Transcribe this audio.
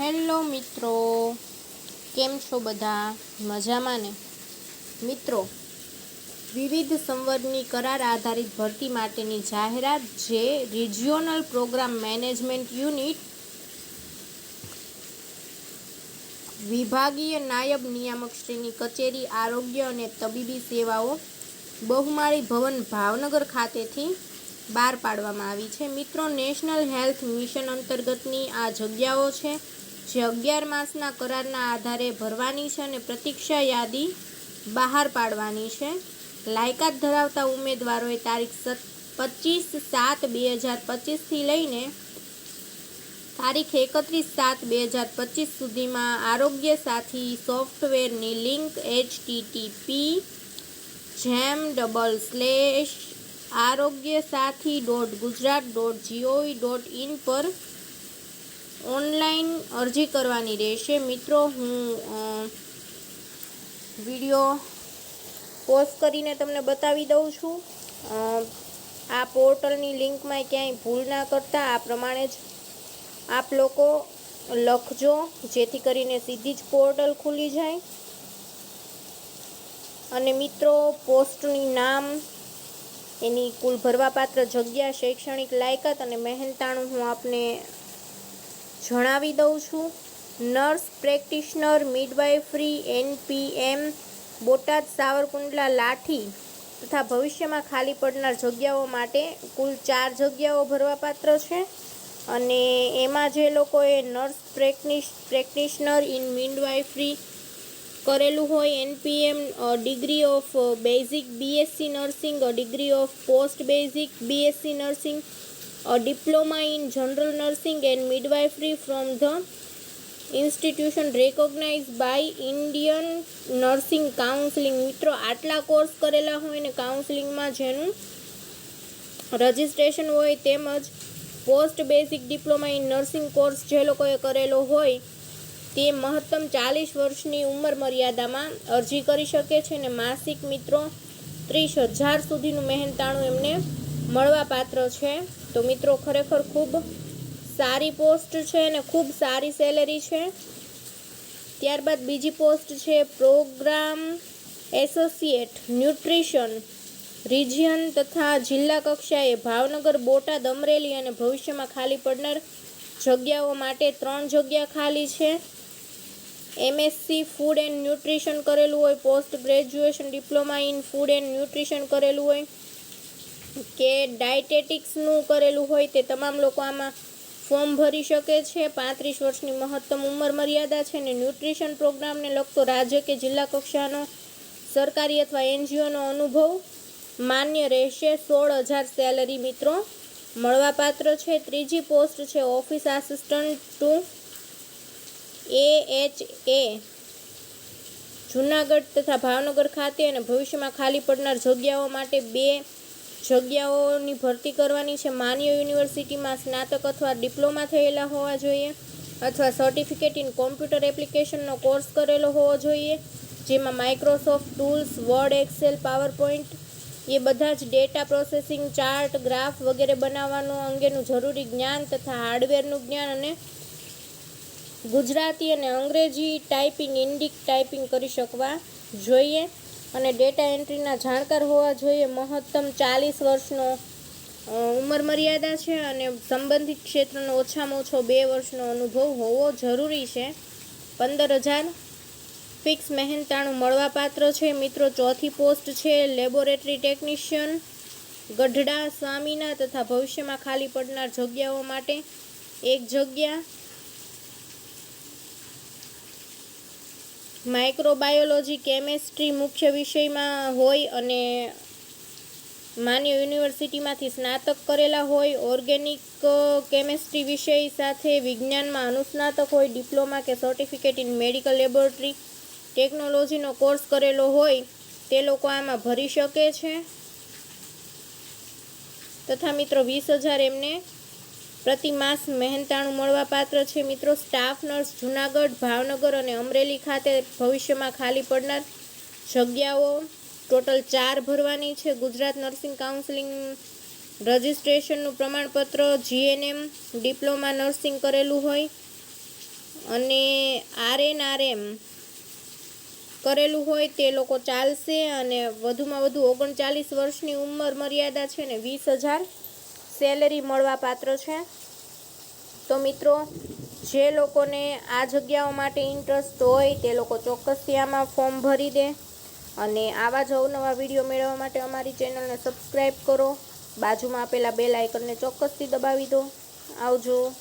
Hello મિત્રો, કેમ છો બધા? મજામાં ને? મિત્રો, વિવિધ સંવર્ગની કરાર આધારિત ભરતી માટેની જાહેરાત જે રિજિયોનલ પ્રોગ્રામ મેનેજમેન્ટ યુનિટ વિભાગીય નાયબ નિયામક શ્રીની કચેરી, આરોગ્ય અને તબીબી સેવાઓ બહુમાળી ભવન ભાવનગર ખાતેથી બહાર પાડવામાં આવી છે. મિત્રો, નેશનલ હેલ્થ મિશન અંતર્ગતની આ જગ્યાઓ છે. જે અગિયાર માસના કરારના આધારે ભરવાની છે અને પ્રતીક્ષા યાદી બહાર પાડવાની છે. લાયકાત ધરાવતા ઉમેદવારોએ તારીખ પચીસ સાત બે હજાર પચીસથી લઈને તારીખ એકત્રીસ સાત બે હજાર પચીસ સુધીમાં આરોગ્ય સાથી સોફ્ટવેરની લિંક એચટીટીપી જેમ double slash Arogya Sathi dot Gujarat dot G O V dot in પર ઓનલાઈન અરજી કરવાની રહેશે. મિત્રો, હું વીડિયો પોઝ કરીને તમને બતાવી દઉં છું. આ પોર્ટલની લિંકમાં ક્યાંય ભૂલ ના કરતા આ પ્રમાણે જ આપ લોકો લખજો, જેથી કરીને સીધી જ પોર્ટલ ખુલી જાય. અને મિત્રો, પોસ્ટની નામ, એની કુલ ભરવાપાત્ર જગ્યા, શૈક્ષણિક લાયકાત અને મહેનતાણું હું આપને જણાવી દઉં છું. Nurse practitioner midwifery NPM Botad Savarkundla Lathi તથા ભવિષ્યમાં ખાલી પડનાર જગ્યાઓ માટે કુલ ચાર જગ્યાઓ ભરવાપાત્ર છે. અને એમાં જે લોકોએ નર્સ પ્રેક્ટિશ, પ્રેક્ટિશનર ઇન મિડવાઇફરી કરેલું હોય, NPM degree of basic BSc nursing degree of post basic BSc nursing diploma in general nursing and midwifery from the institution recognise by Indian nursing counselling મિત્રો, આટલા કોર્સ કરેલા હોય ને કાઉન્સિલિંગમાં જેનું registration હોય તેમજ post basic diploma in nursing course જે લોકોએ કરેલો હોય તે મહત્તમ ચાલીસ વર્ષની ઉંમર મર્યાદામાં અરજી કરી શકે છે ને માસિક મિત્રો ત્રીસ હજાર સુધીનું મહેનતાણું એમને મળવાપાત્ર છે. તો મિત્રો, ખરેખર ખૂબ સારી પોસ્ટ છે અને ખૂબ સારી સેલેરી છે. ત્યારબાદ બીજી પોસ્ટ છે પ્રોગ્રામ એસોસિએટ ન્યુટ્રિશન રિજિયન તથા જિલ્લા કક્ષાએ ભાવનગર બોટાદ અમરેલી અને ભવિષ્યમાં ખાલી પડનાર જગ્યાઓ માટે ત્રણ જગ્યા ખાલી છે. એમએસસી ફૂડ એન્ડ ન્યુટ્રિશન કરેલું હોય post graduation diploma in food and nutrition કરેલું હોય, કે ડાયટેટિક્સનું કરેલું હોય તે તમામ લોકો આમાં ફોર્મ ભરી શકે છે. પાંત્રીસ વર્ષની મહત્તમ ઉંમર મર્યાદા છે ને ન્યુટ્રિશન પ્રોગ્રામને લગતો રાજ્ય કે જિલ્લા કક્ષાનો સરકારી અથવા એનજીઓનો અનુભવ માન્ય રહેશે. સોળ હજાર સેલરી મિત્રો મળવાપાત્ર છે. ત્રીજી પોસ્ટ છે office assistant to A H A Junagadh તથા ભાવનગર ખાતે અને ભવિષ્યમાં ખાલી પડનાર જગ્યાઓ માટે બે જગ્યાઓની ભરતી કરવાની છે. માન્ય યુનિવર્સિટીમાં સ્નાતક અથવા ડિપ્લોમા થયેલા હોવા જોઈએ અથવા સર્ટિફિકેટ ઇન કોમ્પ્યુટર એપ્લિકેશનનો કોર્સ કરેલો હોવો જોઈએ, જેમાં Microsoft tools, word, Excel PowerPoint એ બધા જ ડેટા પ્રોસેસિંગ, ચાર્ટ, ગ્રાફ વગેરે બનાવવાનું અંગેનું જરૂરી જ્ઞાન તથા હાર્ડવેરનું જ્ઞાન અને ગુજરાતી અને અંગ્રેજી ટાઈપિંગ ઇન્ડિક ટાઈપિંગ કરી શકવા જોઈએ અને ડેટા એન્ટ્રીના જાણકાર હોવા જોઈએ. મહત્તમ ચાલીસ વર્ષનો ઉંમર મર્યાદા છે અને સંબંધિત ક્ષેત્રનો ઓછામાં ઓછો બે વર્ષનો અનુભવ હોવો જરૂરી છે. પંદર હજાર ફિક્સ મહેનતાણું મળવાપાત્ર છે. મિત્રો, ચોથી પોસ્ટ છે લેબોરેટરી ટેકનિશિયન ગઢડા, સ્વામીના તથા ભવિષ્યમાં ખાલી પડનાર જગ્યાઓ માટે એક જગ્યા માઇક્રોબાયોલોજી કેમેસ્ટ્રી મુખ્ય વિષયમાં હોય અને માન્ય યુનિવર્સિટીમાંથી સ્નાતક કરેલા હોય ઓર્ગેનિક કેમેસ્ટ્રી વિષય સાથે વિજ્ઞાનમાં અનુસ્નાતક હોય ડિપ્લોમા કે સર્ટિફિકેટ ઇન મેડિકલ લેબોરેટરી ટેકનોલોજીનો કોર્સ કરેલો હોય, તે લોકો આમાં ભરી શકે છે. તથા મિત્રો, વીસ હજાર એમને પ્રતિ માસ મહેનતાણું મળવાપાત્ર છે. મિત્રો, સ્ટાફ, નર્સ, જુનાગઢ, ભાવનગર અને અમરેલી ખાતે ભવિષ્યમાં ખાલી પડનાર જગ્યાઓ ટોટલ ચાર ભરવાની છે. ગુજરાત નર્સિંગ કાઉન્સિલિંગ રજિસ્ટ્રેશનનું પ્રમાણપત્ર, જીએનએમ, ડિપ્લોમા નર્સિંગ કરેલું હોય અને આરએનઆરએમ કરેલું હોય તે લોકો ચાલશે અને વધુમાં વધુ ઓગણચાલીસ વર્ષની ઉંમર મર્યાદા છે ને વીસ હજાર સેલેરી મળવા પાત્ર છે. તો મિત્રો, જે લોકોને આ જગ્યાઓ માટે ઇન્ટરેસ્ટ હોય, તે લોકો ચોક્કસથી આમાં ફોર્મ ભરી દે અને આવા જ અવનવા વીડિયો મેળવવા માટે અમારી ચેનલને સબસ્ક્રાઈબ કરો. બાજુમાં આપેલા બેલ આઇકનને ચોક્કસથી દબાવી દો. આવજો.